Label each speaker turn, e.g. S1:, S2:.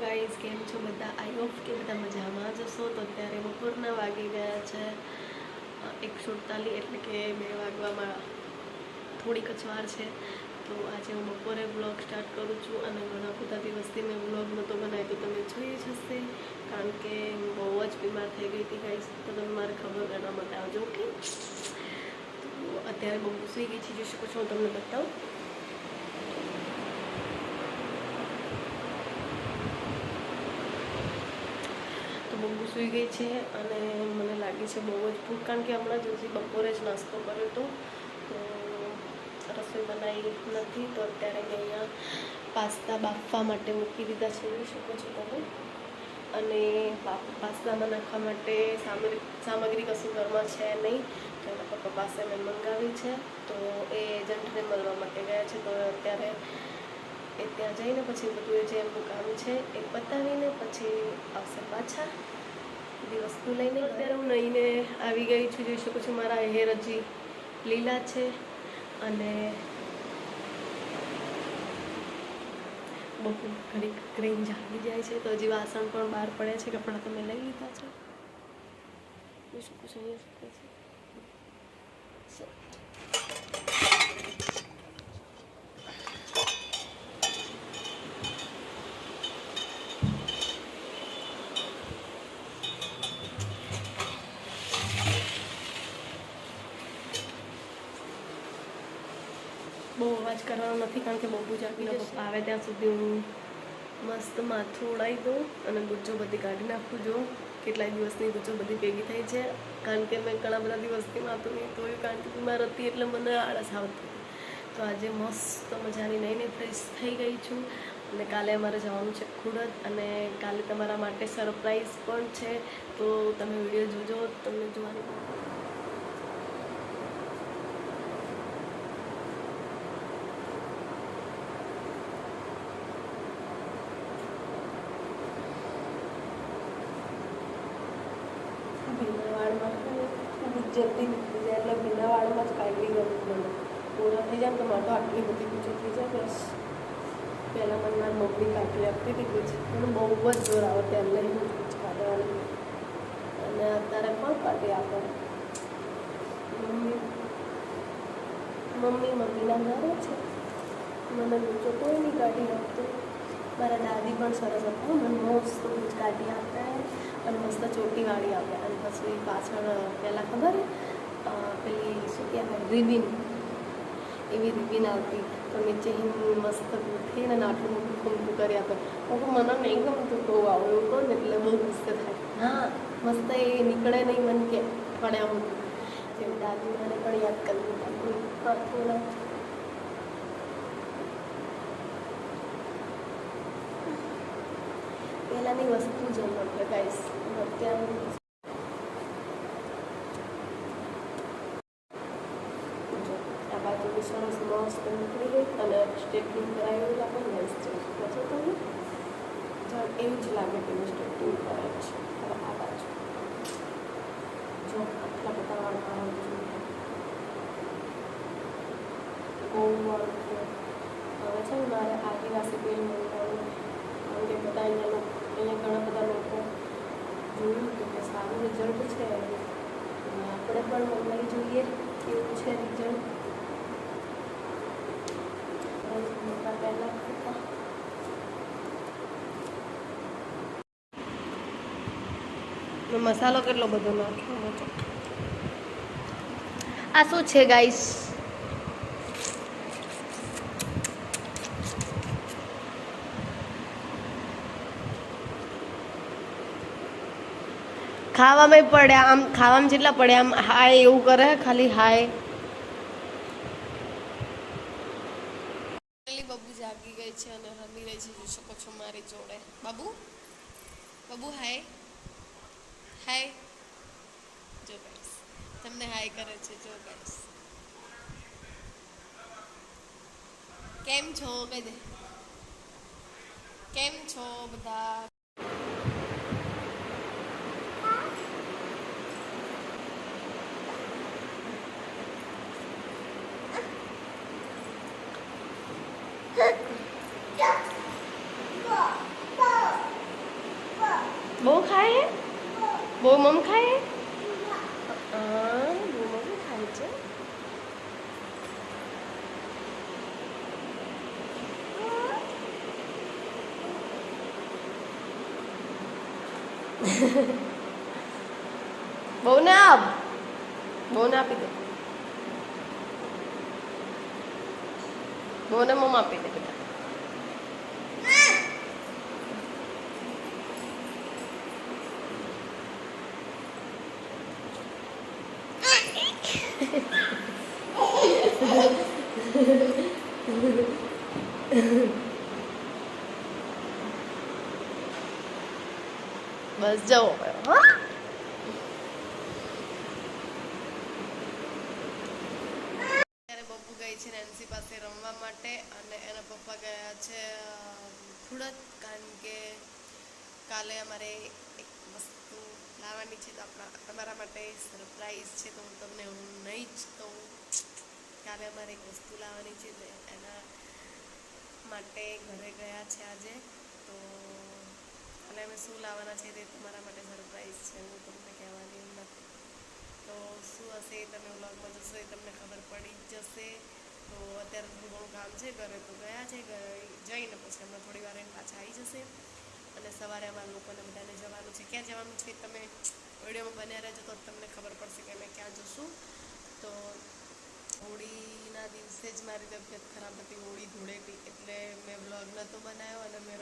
S1: Guys કેમ છો બધા? આઈ હોપ કે બધા મજામાં જ હશો. તો અત્યારે બપોરના વાગી ગયા છે એક સુડતાલીસ એટલે કે બે વાગવામાં થોડીક જ વાર છે. તો આજે હું બપોરે બ્લોગ સ્ટાર્ટ કરું છું અને ઘણા બધા દિવસથી મેં બ્લોગ નહોતો બનાવ્યો. તો તમે જોઈ જ હશે, કારણ કે હું બહુ જ બીમાર થઈ ગઈ હતી ગાઈઝ તો તમે મારે ખબર કરવા માટે ઓકે તો અત્યારે બહુ સૂઈ ગઈ છે, જોઈ શકો છો, હું તમને બતાવું. બહુ સૂઈ ગઈ છે અને મને લાગી છે બહુ જ ભૂખ. કારણ કે હમણાં જ બપોરે જ નાસ્તો કર્યો હતો. તો રસોઈ બનાવી નથી, તો અત્યારે મેં અહીંયા પાસ્તા બાફવા માટે મૂકી દીધા છે, જોઈ શકો છો તમે. અને પાસ્તામાં નાખવા માટે સામગ્રી સામગ્રી કશું ઘરમાં છે નહીં. તો એના પપ્પા પાસે મેં મંગાવી છે. તો એ એજન્ટને મળવા માટે ગયા છે. તો અત્યારે એ ત્યાં જઈને પછી બધું જે એમનું કામ છે, એ પતાવીને પછી આવશે પાછા. બધી વસ્તુ લઈને અત્યારે હું નહીને આવી ગઈ છું. જોઈ શકું છું મારા હેર હજી લીલા છે અને બહુ ઘડીક ક્રીમ જાગી જાય છે. તો હજી વાસણ પણ બહાર પડ્યા છે. કપડાં તમે લઈ લીધા છે. જોઈ શકું છું અહીંયા છે. બહુ અવાજ કરવાનો નથી કારણ કે બહુ જાગીને પપ્પા આવે ત્યાં સુધી હું મસ્ત માથું ઉડાવી દઉં અને ગુજ્જો બધી કાઢી નાખું જો. કેટલાય દિવસની ગુજ્જો બધી ભેગી થઈ છે. કારણ કે મેં ઘણા બધા દિવસથી માથું નહીં ધોયું કારણ કે બીમાર હતી એટલે મને આળસ આવતી. તો આજે મસ્ત મજાની નહીં ફ્રેશ થઈ ગઈ છું. અને કાલે અમારે જવાનું છે ખુડદ અને કાલે તમારા માટે સરપ્રાઈઝ પણ છે. તો તમે વીડિયો જોજો તમને જોવાની ભીના વાળમાં જ જલ્દી નીકળી જાય એટલે ભીના વાળમાં જ કાઢવી ગયું મને પૂરા થઈ જાય તો મારે તો આટલી બધી ગુજર થઈ જાય, બસ. પહેલાં મને મારી મમ્મી કાઢી આપતી હતી ગુજ મને બહુ જ જોર આવે ત્યારે ગુજ કાઢવાની. અને અત્યારે કોણ કાઢી આપે મમ્મી. મમ્મી મમ્મીના ઘરે છે? મને બીજો કોઈ નહીં કાઢી આપતું. મારા દાદી પણ સરસ હતા. મને મસ્ત કાઢી આપે અને મસ્ત ચોટીવાળી આવે. અને પછી પાછળ પહેલાં ખબર? પેલી શું કહેવાય? રિબિન. એવી રિબિન આવતી. તો નીચે હિમ મસ્ત ગૂંથીને અને આટલું મોટું ખૂમતું કરી આપે હું મને નહીં ગમતું બહુ આવું એવું કહું ને, એટલે બહુ મસ્ત થાય. હા, મસ્ત એ નીકળે નહીં મને કે પણ હું જેમ દાદી મને પણ યાદ કરવું આપણું હાથું ના પહેલાંની વસ્તુ જ અલગ છે ગાઈસ અત્યારની આ બાજુ સરસ મસ્ત નીકળી ગઈ અને સ્ટેપલિંગ કરાવેલું આપણે ગેસ છે પછી તમને જાણ એવું જ લાગે કે મેં સ્ટેપિંગ કરે છે. આ બાજુ. જો, આટલા બધા વાળ બહુ વાળ છે. હવે છે ને મારે આદિવાસી તેલ મંગાવવું કારણ કે બધા અહીંયા લોકો અહીંયા ઘણા બધા લોકો જોયું હતું કે સારું રિઝલ્ટ છે આપણે પણ મંગાવી જોઈએ કેવું છે રિઝલ્ટ મોટા પહેલાં મસાલો કેટલો બધો નાખ્યો? આ શું છે ગાઈસ ખાવામાં પડે, આમ ખાવામાં જેટલા પડે, આમ હાય એવું કરે, ખાલી હાય. બાબુ જાગી ગઈ છે અને રમી રહી છે, જોઈ શકો છો મારી જોડે. બાબુ? બાબુ, હાય. હાય. જો ગાઈસ તમને હાય કરે છે, જો ગાઈસ કેમ છો કહી દે કેમ છો બધા બહુ ખાય હે બહુ મમ ખાય હે હા બહુ મમ ખાય છે બહુ ને આપ બહુ ને આપી દે બહુ ને મમ આપી દે બેટા બસ જવો ગઈ છે નેન્સી પાસે રમવા માટે અને એના પપ્પા ગયા છે અ, કારણ કે કાલે અમારે એક વસ્તુ લાવવાની છે તો આપણા તમારા માટે સરપ્રાઈઝ છે તો હું તમને હું નહીં જ કહું. કાલે અમારે એક વસ્તુ લાવવાની છે એના માટે ઘરે ગયા છે આજે. તો અને અમે શું લાવવાના છે તે તમારા માટે સરપ્રાઈઝ છે, હું તમને કહેવાની નથી. તો શું હશે એ તમે વ્લોગમાં જશો એ તમને ખબર પડી જ જશે. તો અત્યારે થોડું ઘણું કામ છે, ઘરે તો ગયા છે જઈને પછી હમણાં થોડી વાર એમ પાછા આવી જશે. અને સવારે અમારા લોકોને બધાને જવાનું તમે વિડીયોમાં બન્યા રહેજો તો તમને ખબર પડશે કે અમે ક્યાં જશું. તો હોળીના દિવસે જ મારી તબિયત ખરાબ હતી, હોળી ધૂળેટી, એટલે મેં વ્લોગ નહોતો બનાવ્યો અને મેં